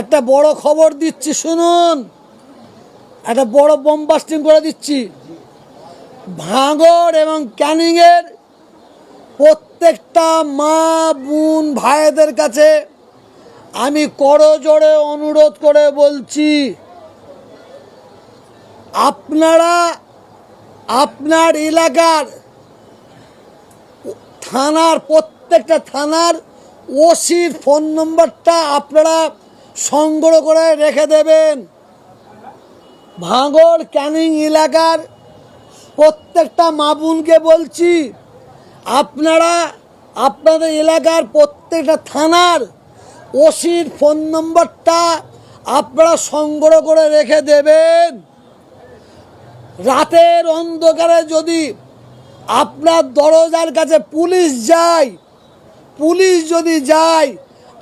একটা বড় খবর দিচ্ছি, শুনুন। একটা বড় বোমবাস্টিং করে দিচ্ছি। ভাঙড় এবং ক্যানিংয়ের প্রত্যেকটা মা, বোন, ভাইদের কাছে আমি করজোড়ে অনুরোধ করে বলছি, আপনারা আপনার এলাকার থানার, প্রত্যেকটা থানার ওসির ফোন নম্বরটা আপনারা সংগ্রহ করে রেখে দেবেন। ভাঙড় ক্যানিং এলাকার প্রত্যেকটা মাবুনকে বলছি, আপনারা আপনাদের এলাকার প্রত্যেকটা থানার ওসির ফোন নম্বরটা আপনারা সংগ্রহ করে রেখে দেবেন। রাতের অন্ধকারে যদি আপনার দরজার কাছে পুলিশ যায়, পুলিশ যদি যায়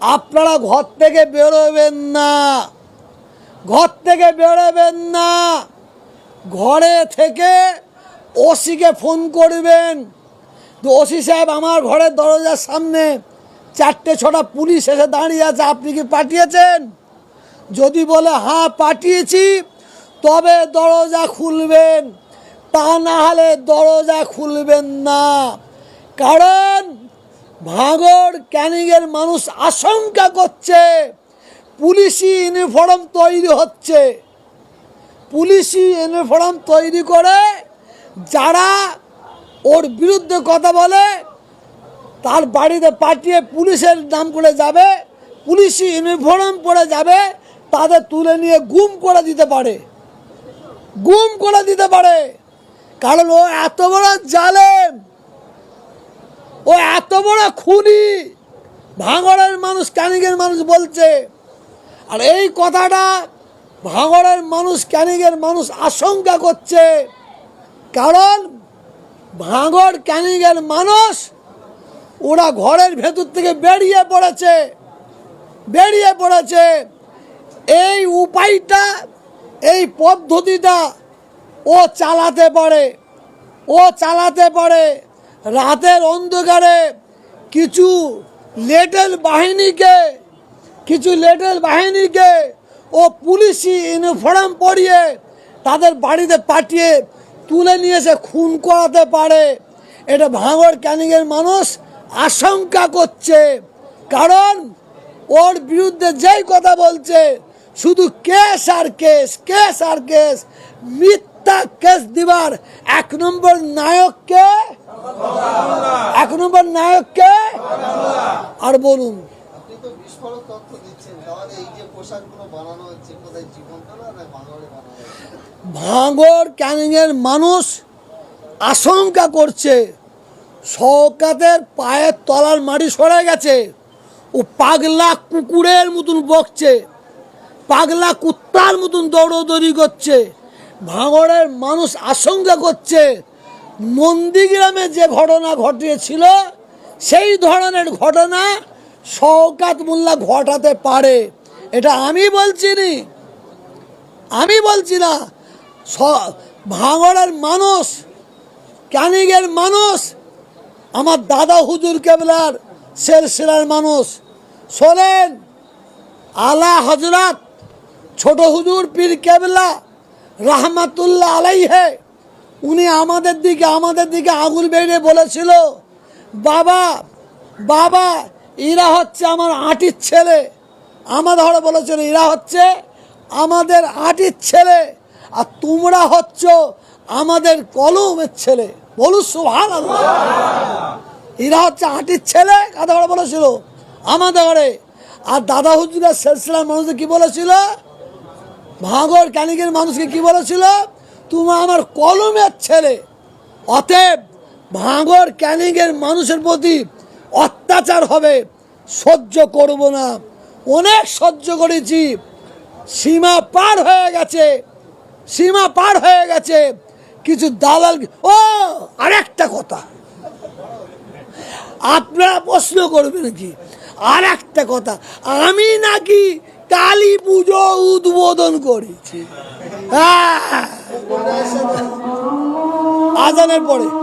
আপনারা ঘর থেকে বেরোবেন না। ঘর থেকে বেরোবেন না। ঘরে থেকে ওসিকে ফোন করবেন। ওসি সাহেব, আমার ঘরের দরজার সামনে চারটে ছটা পুলিশ এসে দাঁড়িয়ে আছে, আপনি কি পাঠিয়েছেন? যদি বলে হ্যাঁ পাঠিয়েছি, তবে দরজা খুলবেন। তা না হলে দরজা খুলবেন না। কারণ ভাঙড় ক্যানিংয়ের মানুষ আশঙ্কা করছে। পুলিশি ইউনিফর্ম তৈরি হচ্ছে। পুলিশি ইউনিফর্ম তৈরি করে যারা ওর বিরুদ্ধে কথা বলে, তার বাড়িতে পাঠিয়ে পুলিশের নাম করে যাবে, পুলিশি ইউনিফর্ম পরে যাবে, তাদের তুলে নিয়ে গুম করে দিতে পারে। গুম করে দিতে পারে। কারণ ও এত বড় জালেম। ও এত বড় খুনি। ভাঙড়ের মানুষ, ক্যানিংয়ের মানুষ বলছে। আর এই কথাটা ভাঙড়ের মানুষ, ক্যানিংয়ের মানুষ আশঙ্কা করছে। কারণ ভাঙড়, ক্যানিংয়ের মানুষ, ওরা ঘরের ভেতর থেকে বেরিয়ে পড়েছে। বেরিয়ে পড়েছে। এই উপায়টা, এই পদ্ধতিটা ও চালাতে পারে। ও চালাতে পারে। রাতের অন্ধকারে কিছু লেটেল বাহিনীকে, কিছু লেটেল বাহিনীকে ও পুলিশি ইউনিফর্ম পরিয়ে তাদের বাড়িতে পাঠিয়ে তুলে নিয়ে এসে খুন করাতে পারে। এটা ভাঙড় ক্যানিংয়ের মানুষ আশঙ্কা করছে। কারণ ওর বিরুদ্ধে যেই কথা বলছে, শুধু কেস আর কেস কেস আর কেস, মিথ্যা কেস দিবার এক নম্বর নায়ককে এক নম্বর নায়ককে আর বলুন। ভাঙর ক্যানিংয়ের মানুষ আশঙ্কা করছে শওকাতের পায়ের তলার মাটি সরে গেছে ও পাগলা কুকুরের মতন বকছে পাগলা কুত্তার মতন দৌড়দৌড়ি করছে। ভাঙড়ের মানুষ আশঙ্কা করছে, নন্দীগ্রামে যে ঘটনা ঘটিয়েছিল সেই ধরনের ঘটনা শওকাত মোল্লা ঘটাতে পারে। এটা আমি বলছি নি। আমি বলছি না। ভাঙড়ের মানুষ ক্যানিংয়ের মানুষ, আমার দাদা হুজুর কেবলার সেলসিলার মানুষ। শোনেন, আলা হজরত ছোট হুজুর পীর কেবলা রাহমাতুল্লাহ আলাইহে, উনি আমাদের দিকে আমাদের দিকে আঙুল বেরিয়ে বলেছিল, বাবা বাবা, এরা হচ্ছে আমার আটির ছেলে। আমার ধরে বলেছিল, এরা হচ্ছে আমাদের আটির ছেলে, আর তোমরা হচ্ছ আমাদের কলমের ছেলে। বলু সুহান এরা হচ্ছে আটির ছেলে, কথা বলে বলেছিল আমাদের ঘরে আর দাদা হুজুরের শেষলার মানুষদের কি বলেছিল? ভাঙর ক্যানিকের মানুষকে কি বলেছিল? তুমি আমার কলমের ছেলে। অতএব ভাঙর ক্যানিংয়ের মানুষের প্রতি অত্যাচার হবে, সহ্য করব না। অনেক সহ্য করেছি, সীমা পার হয়ে গেছে, সীমা পার হয়ে গেছে। কিছু দালাল ও, আরেকটা কথা। আপনারা প্রশ্ন করবেন কি? আর একটা কথা। আমি নাকি কালী পুজো উদ্বোধন করেছি। হ্যাঁ। আজানের পরে।